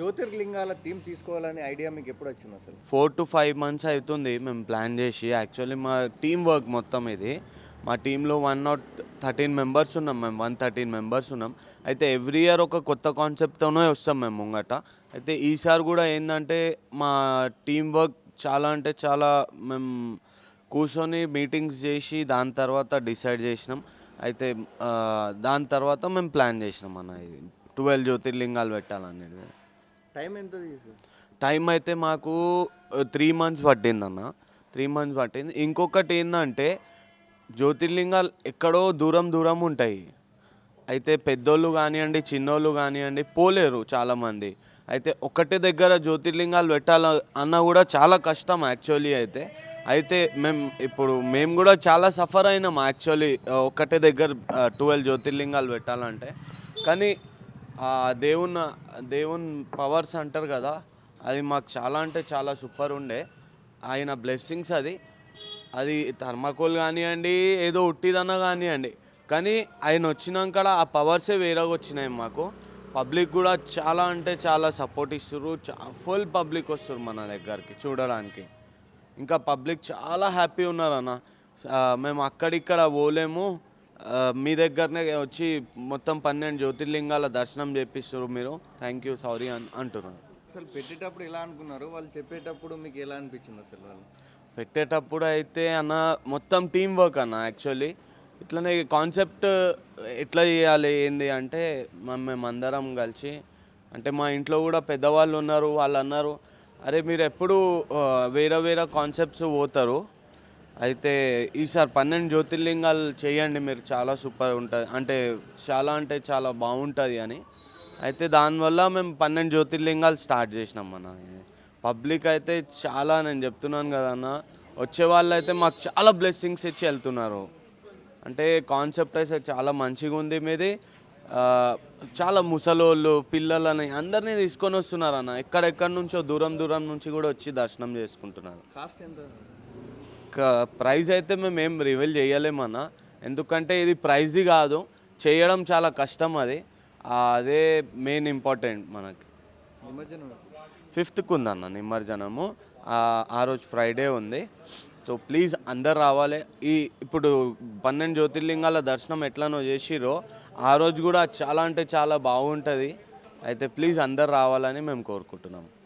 జ్యోతిర్లింగాల theme తీసుకోవాలని idea మీకు ఎప్పుడు వచ్చింది అసలు? ఫోర్ టు ఫైవ్ మంత్స్ అవుతుంది మేము ప్లాన్ చేసి. యాక్చువల్లీ మా టీం వర్క్ మొత్తం ఇది. మా టీంలో వన్ నాట్ థర్టీన్ మెంబర్స్ ఉన్నాం మేము. వన్ థర్టీన్ మెంబర్స్ ఉన్నాం. అయితే ఎవ్రీ ఇయర్ ఒక కొత్త కాన్సెప్ట్తోనే వస్తాం మేము ముంగట. అయితే ఈసారి కూడా ఏంటంటే మా టీం వర్క్ చాలా అంటే చాలా మేము కూర్చొని మీటింగ్స్ చేసి దాని తర్వాత డిసైడ్ చేసినాం. అయితే దాని తర్వాత మేము ప్లాన్ చేసినాం అన్న ఇది. ట్వెల్వ్ జ్యోతిర్లింగాలు పెట్టాలనేది. టైం ఎంత టైం అయితే మాకు uh, త్రీ మంత్స్ పట్టింది అన్న. త్రీ మంత్స్ పట్టింది. ఇంకొకటి ఏంటంటే జ్యోతిర్లింగాలు ఎక్కడో దూరం దూరం ఉంటాయి. అయితే పెద్దోళ్ళు కానివ్వండి చిన్నోళ్ళు కానివ్వండి పోలేరు చాలామంది. అయితే ఒకటే దగ్గర జ్యోతిర్లింగాలు పెట్టాల అన్న కూడా చాలా కష్టం యాక్చువల్లీ అయితే. అయితే మేము ఇప్పుడు మేము కూడా చాలా సఫర్ అయినాం యాక్చువల్లీ uh, ఒకటే దగ్గర uh, ట్వెల్వ్ జ్యోతిర్లింగాలు పెట్టాలంటే. కానీ దేవుని దేవుని పవర్స్ అంటారు కదా అది మాకు చాలా అంటే చాలా సూపర్ ఉండే. ఆయన బ్లెస్సింగ్స్ అది. అది థర్మాకోల్ కానివ్వండి ఏదో ఉట్టిదన్నా కానివ్వండి. కానీ ఆయన వచ్చినాక ఆ పవర్సే వేరేగా వచ్చినాయి మాకు. పబ్లిక్ కూడా చాలా అంటే చాలా సపోర్ట్ ఇస్తారు ఫుల్ పబ్లిక్ వస్తారు మన దగ్గరికి చూడడానికి. ఇంకా పబ్లిక్ చాలా హ్యాపీ ఉన్నారు అన్న మేము అక్కడిక్కడ పోలేము. మీ దగ్గరనే వచ్చి మొత్తం పన్నెండు జ్యోతిర్లింగాల దర్శనం చేపిస్తారు మీరు. థ్యాంక్ యూ సారీ అని అంటున్నారు అసలు పెట్టేటప్పుడు ఎలా అనుకున్నారు? వాళ్ళు చెప్పేటప్పుడు మీకు ఎలా అనిపించింది అసలు వాళ్ళు? పెట్టేటప్పుడు అయితే అన్న మొత్తం టీం వర్క్ అన్న యాక్చువల్లీ ఇట్లనే కాన్సెప్ట్ ఎట్లా చేయాలి ఏంది అంటే మ- మేమందరం కలిసి అంటే మా ఇంట్లో కూడా పెద్దవాళ్ళు ఉన్నారు వాళ్ళు అన్నారు అరే మీరు ఎప్పుడు వేరే వేరే కాన్సెప్ట్స్ పోతారు. అయితే ఈసారి పన్నెండు జ్యోతిర్లింగాలు చేయండి మీరు చాలా సూపర్ ఉంటుంది. అంటే చాలా అంటే చాలా బాగుంటుంది అని. అయితే దానివల్ల మేము పన్నెండు జ్యోతిర్లింగాలు స్టార్ట్ చేసినాం అన్న. పబ్లిక్ అయితే చాలా నేను చెప్తున్నాను కదా అన్న. వచ్చే వాళ్ళు అయితే మాకు చాలా బ్లెస్సింగ్స్ ఇచ్చి వెళ్తున్నారు. అంటే కాన్సెప్ట్ అయితే చాలా మంచిగా ఉంది మీది. చాలా ముసలోళ్ళు పిల్లలని అందరినీ తీసుకొని వస్తున్నారు అన్న. ఎక్కడెక్కడి నుంచో దూరం దూరం నుంచి కూడా వచ్చి దర్శనం చేసుకుంటున్నారు. కాస్ట్ ఎంత? ప్రైజ్ అయితే మేము ఏం రివీల్ చేయలేమన్న ఎందుకంటే ఇది ప్రైజీ కాదు. చేయడం చాలా కష్టం అది. అదే మెయిన్ ఇంపార్టెంట్ మనకి. ఫిఫ్త్కు ఫిఫ్త్కి ఉందన్న నిమజ్జనము. ఆ, రోజు ఫ్రైడే ఉంది. సో ప్లీజ్ అందరు రావాలి. ఈ ఇప్పుడు పన్నెండు జ్యోతిర్లింగాల దర్శనం ఎట్లనో చేసిరో ఆ రోజు కూడా చాలా అంటే చాలా బాగుంటుంది. అయితే ప్లీజ్ అందరు రావాలని మేము కోరుకుంటున్నాం